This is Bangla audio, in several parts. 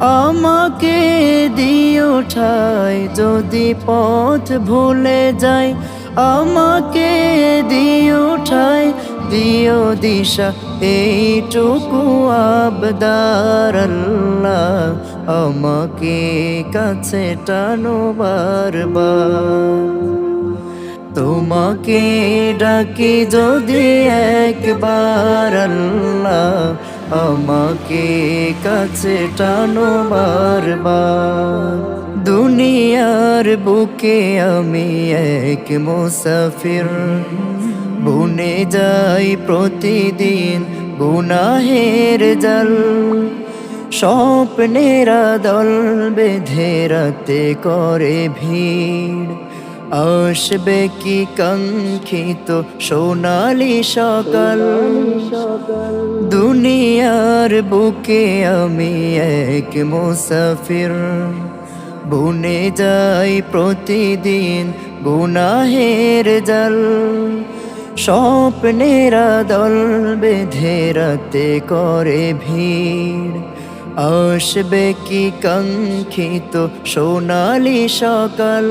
আমাকে দিও ঠাই, যদি পথ ভুলে যাই, আমাকে দিও ঠাই, দিও দিশা, এইটুকু আবদার আমাকে কাছে টানো বারবার। তোমাকে ডাকি যদি একবার আল্লাহ আমাকে কাছে টানো বারবার। দুনিয়ার বুকে আমি এক মুসাফির। বুনে যাই প্রতিদিন গুনাহের জল। স্বপ্নেরা দল বেঁধে রাতে করে ভিড়। আসবে কি কাঙ্ক্ষিত? সোনালি সকাল। দুনিয়ার বুকে আমি এক মুসাফির। বুনে যাই প্রতিদিন গুনাহের জল। স্বপ্নেরা দল বেঁধে রাতে করে ভিড়। আসবে কি কাঙ্ক্ষিত? সোনালি সকাল।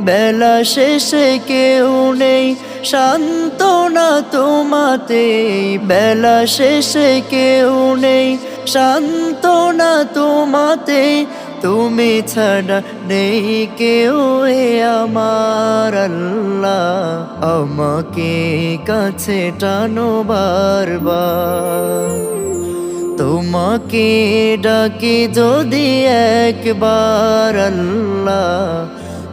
বেলা শেষে কেউ নেই, সান্ত্বনা তোমাতে বেলা শেষে কেউ নেই, সান্ত্বনা তোমাতে তুমি ছাড়া নেই কেউ এ আমার আল্লাহ। আমাকে কাছে টানো বারবার। তোমাকে ডাকি যদি একবার আল্লাহ।